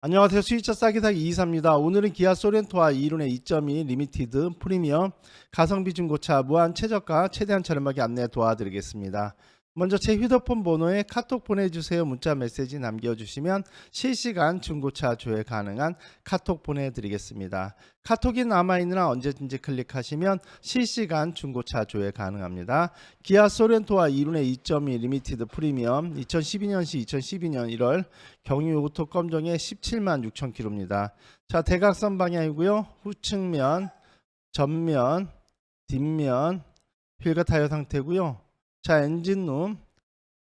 안녕하세요. 수익차 싸게 사기 이사입니다. 오늘은 기아 소렌토와 이륜의 2.2 리미티드 프리미엄 가성비 중고차 무한 최저가 최대한 저렴하게 안내 도와드리겠습니다. 먼저 제 휴대폰 번호에 카톡 보내주세요. 문자 메시지 남겨주시면 실시간 중고차 조회 가능한 카톡 보내드리겠습니다. 카톡이 남아있느라 언제든지 클릭하시면 실시간 중고차 조회 가능합니다. 기아 소렌토와 이륜의 2.2 리미티드 프리미엄 2012년시 2012년 1월 경유 오토 검정에 17만 6천 킬로입니다. 자 대각선 방향이고요. 후측면, 전면, 뒷면 휠과 타이어 상태고요. 자 엔진룸.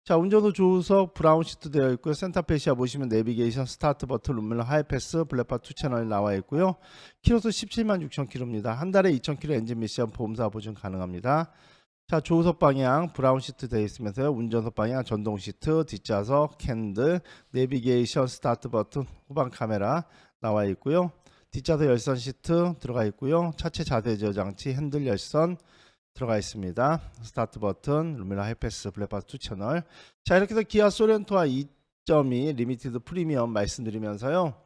자 운전도 조수석 브라운 시트 되어 있고요. 센터페시아 보시면 내비게이션 스타트 버튼 룸멜러 하이패스 블랙바 투 채널이 나와 있고요. 키로수 17만 6천 킬로입니다 한 달에 2천 킬로 엔진 미션 보험사 보증 가능합니다. 자 조수석 방향 브라운 시트 되어 있으면서요. 운전석 방향 전동 시트 뒷좌석 캔들 내비게이션 스타트 버튼 후방 카메라 나와 있고요. 뒷좌석 열선 시트 들어가 있고요. 차체 자세 제어 장치 핸들 열선 들어가 있습니다. 스타트 버튼, 루미나 하이패스, 블랙박스 2 채널. 자 이렇게 해서 기아 소렌토와 2.2 리미티드 프리미엄 말씀드리면서요.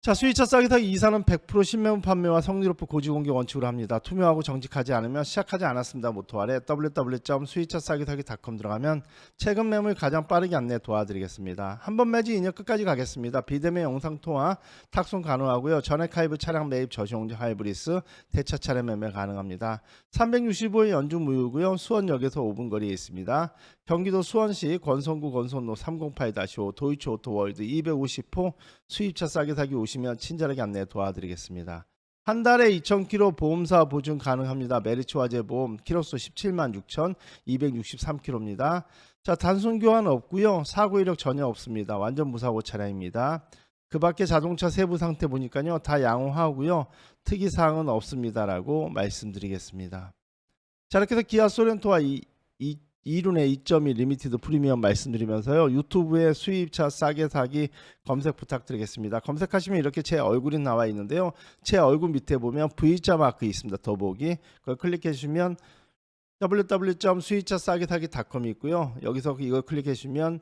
자 수위차 싸게 사기 이사는 100% 신매물 판매와 성리로프 고지 공개 원칙으로 합니다. 투명하고 정직하지 않으면 시작하지 않았습니다. 모토 아래 www.수위차 싸게사기.com 들어가면 최근 매물 가장 빠르게 안내 도와드리겠습니다. 한 번 매지 2년 끝까지 가겠습니다. 비대면 영상 통화 탁송 가능하고요. 전액 하이브 차량 매입 저시용지 하이브리스 대차 차량 매매 가능합니다. 365일 연중 무휴고요. 수원역에서 5분 거리에 있습니다. 경기도 수원시 권선구 권선로 308-5 도이치 오토월드 250호 수입차 싸게 사기 오시면 친절하게 안내 도와드리겠습니다. 한 달에 2,000km 보험사 보증 가능합니다. 메리츠 화재 보험 키로수 17만 6,263km입니다. 자 단순 교환 없고요. 사고 이력 전혀 없습니다. 완전 무사고 차량입니다. 그 밖에 자동차 세부 상태 보니까요. 다 양호하고요. 특이 사항은 없습니다라고 말씀드리겠습니다. 자 이렇게 해서 기아 소렌토와 이, 이 이륜의 2.2 리미티드 프리미엄 말씀드리면서요. 유튜브에 수입차 싸게 사기 검색 부탁드리겠습니다. 검색하시면 이렇게 제 얼굴이 나와 있는데요. 제 얼굴 밑에 보면 V자 마크 있습니다. 더보기. 그걸 클릭해 주시면 www.수입차 싸게 사기.com이 있고요. 여기서 이걸 클릭해 주시면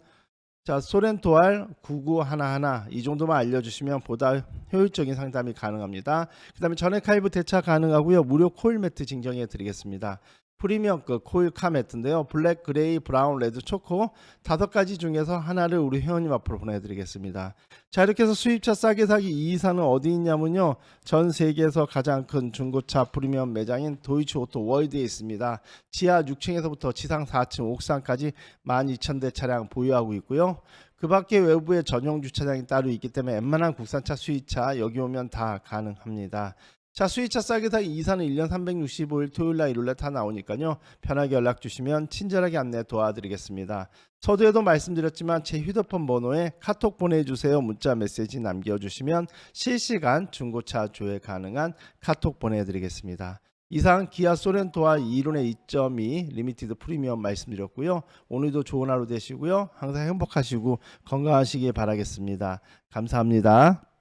자, 소렌토알 9911 이 정도만 알려주시면 보다 효율적인 상담이 가능합니다. 그 다음에 전액 할부 대차 가능하고요. 무료 코일 매트 증정해 드리겠습니다. 프리미엄 그 코일 카 매트인데요. 블랙, 그레이, 브라운, 레드, 초코 다섯 가지 중에서 하나를 우리 회원님 앞으로 보내드리겠습니다. 자 이렇게 해서 수입차 싸게 사기 이 이사는 어디 있냐면요. 전 세계에서 가장 큰 중고차 프리미엄 매장인 도이치 오토 월드에 있습니다. 지하 6층에서부터 지상 4층 옥상까지 12,000대 차량 보유하고 있고요. 그 밖에 외부에 전용 주차장이 따로 있기 때문에 웬만한 국산차 수입차 여기 오면 다 가능합니다. 자 수위차 싸게 사기 이사는 1년 365일 토요일 날 일요일 날 다 나오니까요. 편하게 연락 주시면 친절하게 안내 도와드리겠습니다. 서두에도 말씀드렸지만 제 휴대폰 번호에 카톡 보내주세요. 문자 메시지 남겨주시면 실시간 중고차 조회 가능한 카톡 보내드리겠습니다. 이상 기아 소렌토와 이륜의 2.2 리미티드 프리미엄 말씀드렸고요. 오늘도 좋은 하루 되시고요. 항상 행복하시고 건강하시길 바라겠습니다. 감사합니다